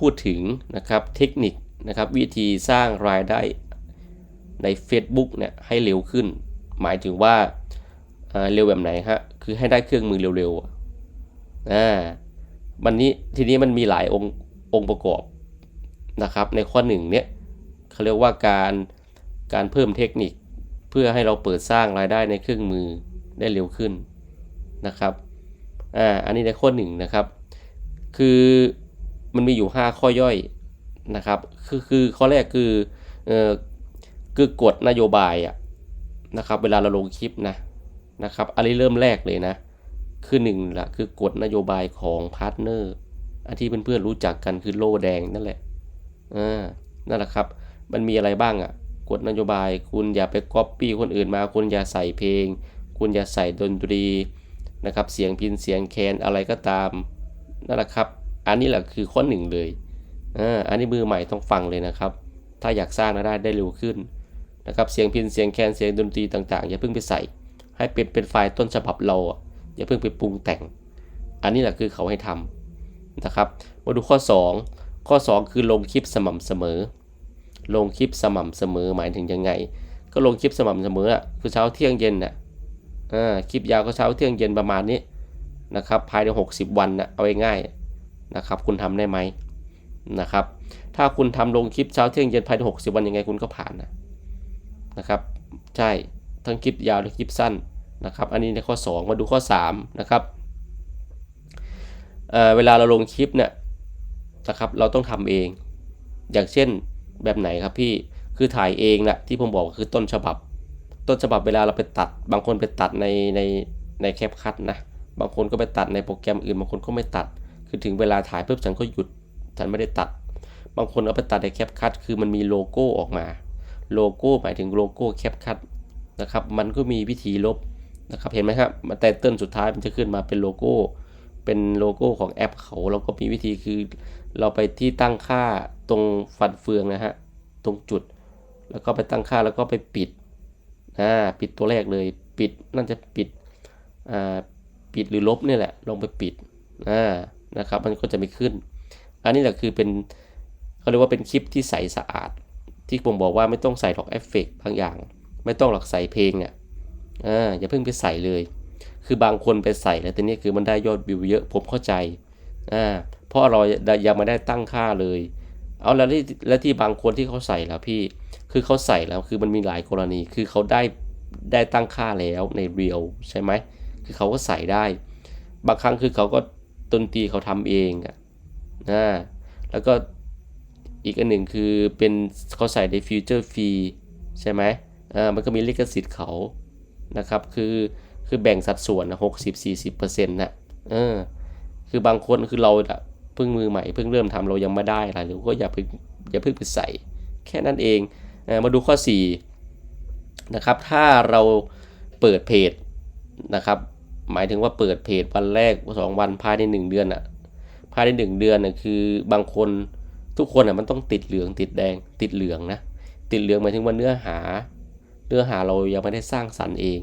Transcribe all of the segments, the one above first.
พูดถึงนะครับเทคนิคนะครับวิธีสร้างรายได้ใน Facebook เนี่ยให้เร็วขึ้น หมายถึงว่าเร็วแบบไหนฮะคือให้ได้เครื่องมือเร็วๆอะอ่ามันนี้ทีนี้มันมีหลายองค์องค์ประกอบนะครับ ในข้อหนึ่งเนี่ยเขาเรียกว่าการการเพิ่มเทคนิคเพื่อให้เราเปิดสร้างรายได้ในเครื่องมือได้เร็วขึ้นนะครับอ่าอันนี้ในข้อหนึ่งนะครับ คือ มันมีอยู่ 5 ข้อย่อยนะครับ คือคือข้อแรกคือเอ่อคือกฎนโยบายอะนะครับ เวลาเราลงคลิปนะนะครับ อันนี้เริ่มแรกเลยนะ คือหนึ่งละคือกฎนโยบายของพาร์ทเนอร์อันที่เพื่อนๆรู้จักกันคือโล่แดงนั่นแหละอ่านั่นแหละครับ มันมีอะไรบ้างอะ่ะกฎนโยบาย คุณอย่าไปก๊อปปี้คนอื่นมา คุณอย่าใส่เพลง คุณอย่าใส่ดนตรีนะครับ เสียงพินเสียงแคนอะไรก็ตามนั่นแหละครับ อันนี้แหละคือข้อหนึ่งเลยอ่าอันนี้มือใหม่ต้องฟังเลยนะครับ ถ้าอยากสร้างรายได้ได้เร็วขึ้นนะครับเสียงพินเสียงแคนเสียงดนตรีต่างๆ อย่าเพิ่งไปใส่ ให้เป็นเป็นไฟล์ต้นฉบับเราอย่าเพิ่งไปปรุงแต่ง อันนี้แหละคือเขาให้ทำนะครับ มาดูข้อ 2 ข้อ 2 คือลงคลิปสม่ำเสมอ ลงคลิปสม่ำเสมอหมายถึงยังไง ก็ลงคลิปสม่ำเสมออะคือเช้าเที่ยงเย็นน่ะอ่าคลิปยาวก็เช้าเที่ยงเย็นประมาณนี้นะครับภายใน 60 วันนะเอาง่ายๆ นะครับ คุณทำได้ไหมนะครับ ถ้าคุณทำลงคลิปเช้าเที่ยงเย็นภายใน60วันยังไงคุณก็ผ่านนะนะครับ ใช่ทั้งคลิปยาวและคลิปสั้นนะครับ อันนี้ในข้อ 2 มาดูข้อ3นะครับเเวลาเราลงคลิปเนี่ยนะครับเราต้องทำเอง อย่างเช่นแบบไหนครับพี่คือถ่ายเองแหละที่ผมบอกคือต้นฉบับ ต้นฉบับเวลาเราไปตัด บางคนไปตัดในในในแคปคัทนะบางคนก็ไปตัดในโปรแกรมอื่นบางคนก็ไม่ตัด คือถึงเวลาถ่ายปุ๊บฉันก็หยุด ฉันไม่ได้ตัด บางคนเอาไปตัดในแคปคัทคือมันมีโลโก้ออกมา โลโก้หมายถึงโลโก้แคปคัทนะครับ มันก็มีวิธีลบนะครับ เห็นไหมครับมาแต่เต้นสุดท้ายมันจะขึ้นมาเป็นโลโก้ เป็นโลโก้ของแอปเขา เราก็มีวิธีคือ เราไปที่ตั้งค่าตรงฟันเฟืองนะฮะ ตรงจุด แล้วก็ไปตั้งค่าแล้วก็ไปปิดอ่าปิดตัวแรกเลย ปิดนั่นจะปิด อ่า ปิดหรือลบนี่แหละ ลงไปปิด อ่า นะครับ มันก็จะไม่ขึ้น อันนี้แหละคือเป็นเขาเรียกว่าเป็นคลิปที่ใสสะอาด ที่ผมบอกว่าไม่ต้องใส่หอกเอฟเฟกบางอย่าง ไม่ต้องหลักใส่เพลงเนี่ยอ่าอย่าเพิ่งไปใส่เลย คือบางคนไปใส่แล้วแต่นี่คือมันได้ยอดวิวเยอะผมเข้าใจอ่าเพราะเรายังไม่ได้ตั้งค่าเลย เอาแล้วที่แล้วที่บางคนที่เขาใส่แล้วพี่ คือเขาใส่แล้วคือมันมีหลายกรณี คือเขาได้ได้ตั้งค่าแล้วในเรียลใช่ไหมคือเขาก็ใส่ได้ บางครั้งคือเขาก็ ดนตรีเขาทำเองอะนะแล้วก็อีกอันหนึ่งคือเป็นเขาใส่ในฟิวเจอร์ฟรีใช่ไหมอ่ามันก็มีลิขสิทธิ์เขานะครับคือคือแบ่งสัดส่วนหกสิบสี่สิบเปอร์เซ็นต์นะเออคือบางคนคือเราเพิ่งมือใหม่เพิ่งเริ่มทำเรายังไม่ได้อะไรหรือก็อย่าเพิ่งอย่าเพิ่งไปใส่ แค่นั้นเองอมาดูข้อ4นะครับถ้าเราเปิดเพจนะครับ หมายถึงว่าเปิดเพจวันแรก2วันภายใน1เดือนอะภายใน1เดือนน่ะคือบางคนทุกคนอะมันต้องติดเหลืองติดแดงติดเหลืองนะติดเหลืองหมายถึงว่าเนื้อหา เนื้อหาเรายังไม่ได้สร้างสรรค์เอง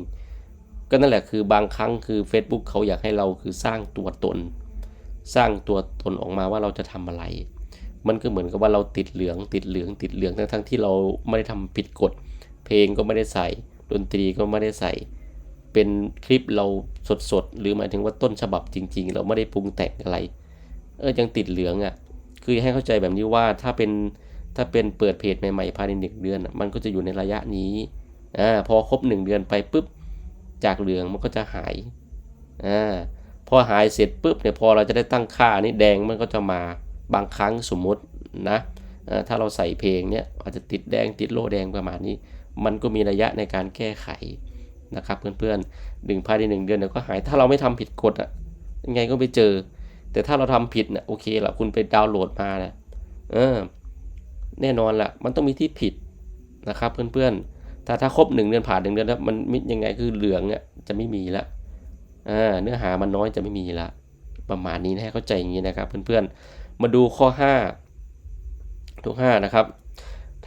ก็นั่นแหละคือบางครั้งคือ Facebook เขาอยากให้เราคือสร้างตัวตน สร้างตัวตนออกมาว่าเราจะทำอะไร มันก็เหมือนกับว่าเราติดเหลืองติดเหลืองติดเหลืองทั้งทั้งที่เราไม่ได้ทำผิดกฎ เพลงก็ไม่ได้ใส่ ดนตรีก็ไม่ได้ใส่ เป็นคลิปเราสดๆ หรือหมายถึงว่าต้นฉบับจริง ๆ เราไม่ได้ปรุงแต่งอะไร เออยังติดเหลืองอะ่ะ คือให้เข้าใจแบบนี้ว่าถ้าเป็นถ้าเป็นเปิดเพจใหม่ๆภายในหนึ่งเดือน มันก็จะอยู่ในระยะนี้อ่าพอครบ1เดือนไปปุ๊บจากเหลืองมันก็จะหายอ่าพอหายเสร็จปุ๊บเนี่ยพอเราจะได้ตั้งค่านี้แดงมันก็จะมาบางครั้งสมมตินะถ้าเราใส่เพลงเนี่ยอาจจะติดแดงติดโลแดงประมาณนี้ มันก็มีระยะในการแก้ไข นะครับเพื่อนๆหนึ่งภายในหนึ่งเดือนเดี๋ยวก็หายถ้าเราไม่ทำผิดกฎอะยังไงก็ไปเจอ แต่ถ้าเราทำผิดนะโอเคละคุณไปดาวน์โหลดมานะเออแน่นอนละมันต้องมีที่ผิดนะครับเพื่อนๆถ้าถ้าครบหนึ่งเดือนผ่านหนึ่งเดือนแล้วมันมิยังไงคือเหลืองอะจะไม่มีละอ่าเนื้อหามันน้อยจะไม่มีละประมาณนี้นะให้เข้าใจอย่างนี้นะครับเพื่อนๆ มาดูข้อ 5 ทุก5นะครับ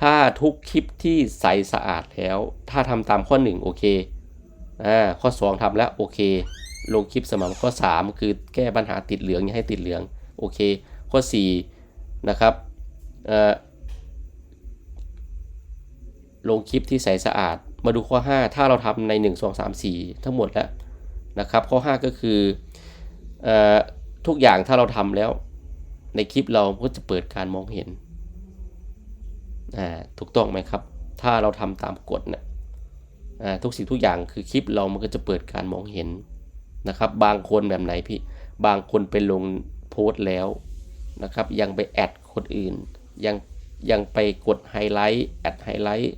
ถ้าทุกคลิปที่ใสสะอาดแล้ว ถ้าทำตามข้อ 1 โอเค อ่าข้อ 2ทำแล้วโอเค ลงคลิปสม่ำข้อ 3 คือแก้ปัญหาติดเหลืองอย่าให้ติดเหลืองโอเค ข้อ 4 นะครับเอ่อลงคลิปที่ใสสะอาด มาดูข้อ 5 ถ้าเราทำใน 1 2 3 4 ทั้งหมดแล้วนะครับข้อ 5 ก็คืออทุกอย่างถ้าเราทำแล้ว ในคลิปเราก็จะเปิดการมองเห็นถูกต้องไหมครับ ถ้าเราทำตามกฎเนี่ย ทุกสิ่งทุกอย่างคือคลิปเรามันก็จะเปิดการมองเห็นนะครับ บางคนแบบไหนพี่ บางคนไปลงโพสต์แล้วนะครับ ยังไปแอดคนอื่น ยังยังไปกดไฮไลท์แอดไฮไลท์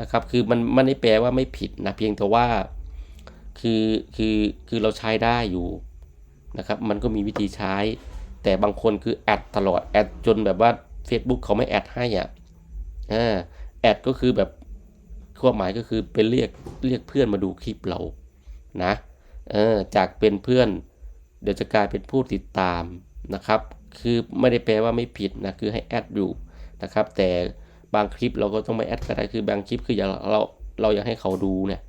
นะครับ คือมันมันไม่แปลว่าไม่ผิดนะเพียงแต่ว่าคือคือคือเราใช้ได้อยู่นะครับ มันก็มีวิธีใช้ แต่บางคนคือแอดตลอดแอดจนแบบว่า Facebook เขาไม่แอดให้อะอ่าแอดก็คือแบบ ความหมายก็คือเป็นเรียกเรียกเพื่อนมาดูคลิปเรานะเออจากเป็นเพื่อน เดี๋ยวจะกลายเป็นผู้ติดตามนะครับ คือไม่ได้แปลว่าไม่ผิดนะคือให้แอดอยู่นะครับ แต่บางคลิปเราก็ต้องไม่แอดก็ได้คือบางคลิปคืออย่าเราเราอยากให้เขาดูเนี่ย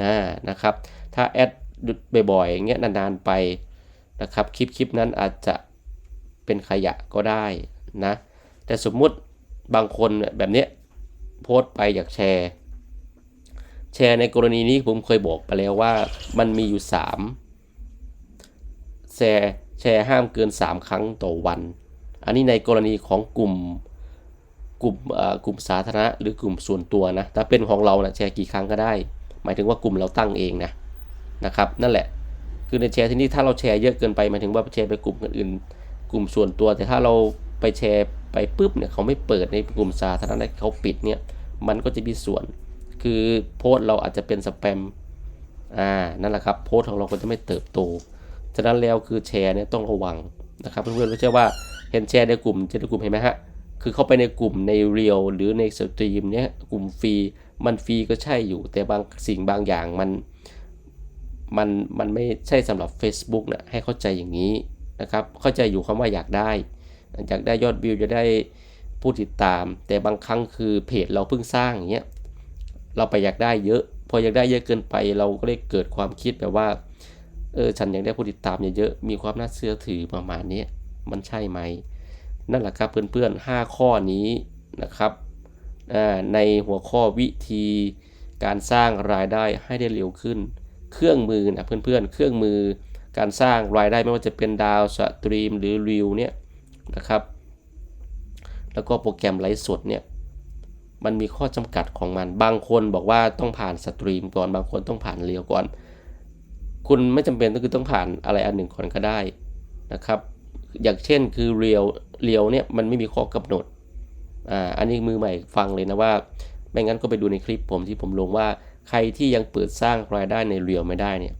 นะนะครับ ถ้าแอดบ่อยๆอย่างเงี้ยนานๆไปนะครับคลิปคลิปนั้นอาจจะเป็นขยะก็ได้นะแต่สมมุติบางคนแบบเนี้ยโพสต์ไปอยากแชร์ แชร์ในกรณีนี้ผมเคยบอกไปแล้วว่ามันมีอยู่ 3 แชร์แชร์ห้ามเกิน 3 ครั้งต่อวัน อันนี้ในกรณีของกลุ่มกลุ่มอ่อกลุ่มสาธารณะหรือกลุ่มส่วนตัวนะถ้าเป็นของเรานะแชร์กี่ครั้งก็ได้ หมายถึงว่ากลุ่มเราตั้งเองนะนะครับ นั่นแหละ คือในแชร์ที่นี่ถ้าเราแชร์เยอะเกินไปหมายถึงว่าแชร์ไปกลุ่มอื่นกลุ่มส่วนตัว แต่ถ้าเราไปแชร์ไปปุ๊บเนี่ยเขาไม่เปิดในกลุ่มสาธารณะเขาปิดเนี่ยมันก็จะมีส่วน คือโพสต์เราอาจจะเป็นสแปมอ่านั่นแหละครับโพสต์ของเราก็จะไม่เติบโต ฉะนั้นแล้วคือแชร์เนี่ยต้องระวังนะครับเพื่อนๆไม่ใช่ว่าเห็นแชร์ในกลุ่มเจในกลุ่มเห็นไหมฮะคือเข้าไปในกลุ่มในเรียลหรือในสตรีมเนี่ยกลุ่มฟรีมันฟรีก็ใช่อยู่ แต่บางสิ่งบางอย่างมันมันมันไม่ใช่สำหรับ Facebook นะให้เข้าใจอย่างนี้นะครับเข้าใจอยู่คำว่าอยากได้ อยากได้ยอดวิวจะได้ผู้ติดตาม แต่บางครั้งคือเพจเราเพิ่งสร้างอย่างเงี้ย เราไปอยากได้เยอะ พออยากได้เยอะเกินไปเราก็เลยเกิดความคิดแบบว่าเออฉันอยากได้ผู้ติดตามเยอะๆมีความน่าเชื่อถือประมาณนี้มันใช่ไหม นั่นแหละครับเพื่อนๆ5ข้อนี้นะครับในหัวข้อวิธีการสร้างรายได้ให้ได้เร็วขึ้น เครื่องมือนะเพื่อนๆ เครื่องมือการสร้างรายได้ไม่ว่าจะเป็นดาวสตรีมหรือรีวเนี่ยนะครับ แล้วก็โปรแกรมไลฟ์สดเนี่ย มันมีข้อจำกัดของมัน บางคนบอกว่าต้องผ่านสตรีมก่อน บางคนต้องผ่านเรียวก่อน คุณไม่จำเป็นต้องคือต้องผ่านอะไรอันหนึ่งก่อนก็ได้นะครับ อย่างเช่นคือเรียวเรียวเนี่ยมันไม่มีข้อกำหนด อ่า อันนี้มือใหม่ฟังเลยนะว่า ไม่งั้นก็ไปดูในคลิปผมที่ผมลงว่าใครที่ยังเปิดสร้างรายได้ในเรียวไม่ได้เนี่ย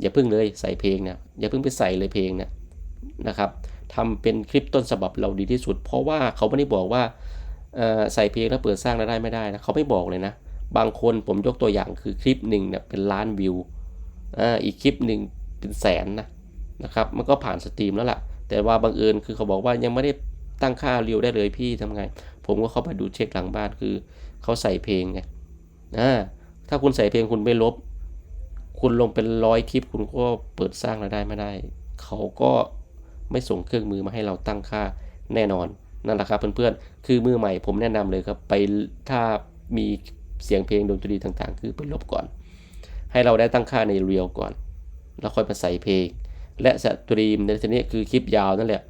อย่าเพิ่งเลยใส่เพลงเนี่ยอย่าเพิ่งไปใส่เลยเพลงเนี่ยนะครับทำเป็นคลิปต้นฉบับเราดีที่สุด เพราะว่าเขาไม่ได้บอกว่า ใส่เพลงแล้วเปิดสร้างรายได้ไม่ได้นะเขาไม่บอกเลยนะ บางคนผมยกตัวอย่างคือคลิปหนึ่งเนี่ยเป็นล้านวิวอ่าอีกคลิปหนึ่งเป็นแสนนะนะครับมันก็ผ่านสตรีมแล้วล่ะ แต่ว่าบังเอิญคือเขาบอกว่ายังไม่ได้ตั้งค่าเรียวได้เลยพี่ทำไง ผมก็เข้าไปดูเช็คหลังบ้านคือเขาใส่เพลงไงอ่าถ้าคุณใส่เพลงคุณไม่ลบ คุณลงเป็นร้อยคลิป คุณก็เปิดสร้างรายได้ไม่ได้ เขาก็ไม่ส่งเครื่องมือมาให้เราตั้งค่าแน่นอน นั่นแหละครับเพื่อนๆ คือมือใหม่ผมแนะนำเลยครับ ไปถ้ามีเสียงเพลงดนตรีต่างๆ คือไปลบก่อน ให้เราได้ตั้งค่าในเรียวก่อน แล้วค่อยมาใส่เพลง และสตรีมในทีนี้คือคลิปยาวนั่นแหละ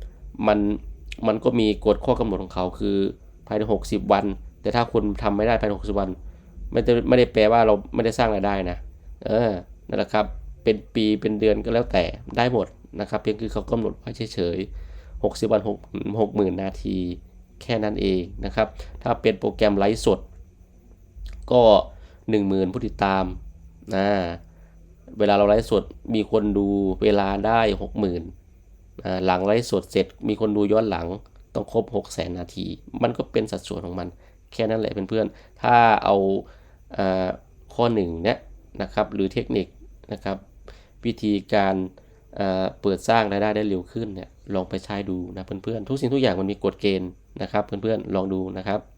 มันมันก็มีกฎข้อกำหนดของเขาคือภายใน 60 วัน แต่ถ้าคุณทำไม่ได้ภายใน 60 วันไม่ได้ไม่ได้แปลว่าเราไม่ได้สร้างรายได้นะ เออ นั่นแหละครับ เป็นปีเป็นเดือนก็แล้วแต่ได้หมดนะครับ เพียงคือเขากำหนดไว้เฉยๆ 60 วัน6 6 0,000 นาที แค่นั้นเองนะครับ ถ้าเป็นโปรแกรมไลฟ์สด ก็ 10,000 ผู้ติดตามนะเวลาเราไลฟ์สดมีคนดูเวลาได้ 60,000หลังไลฟ์สดเสร็จมีคนดูย้อนหลังต้องครบ 6 0 0 0 0นาที มันก็เป็นสัดส่วนของมัน แค่นั้นแหละเพื่อนๆ ถ้าเอาข้อหนึ่งเนี่ยนะครับหรือเทคนิคนะครับวิธีการ เปิดสร้างรายได้ได้เร็วขึ้นเนี่ยลองไปใช้ดูนะเพื่อนๆ ทุกสิ่งทุกอย่างมันมีกฎเกณฑ์นะครับ เพื่อนๆลองดูนะครับ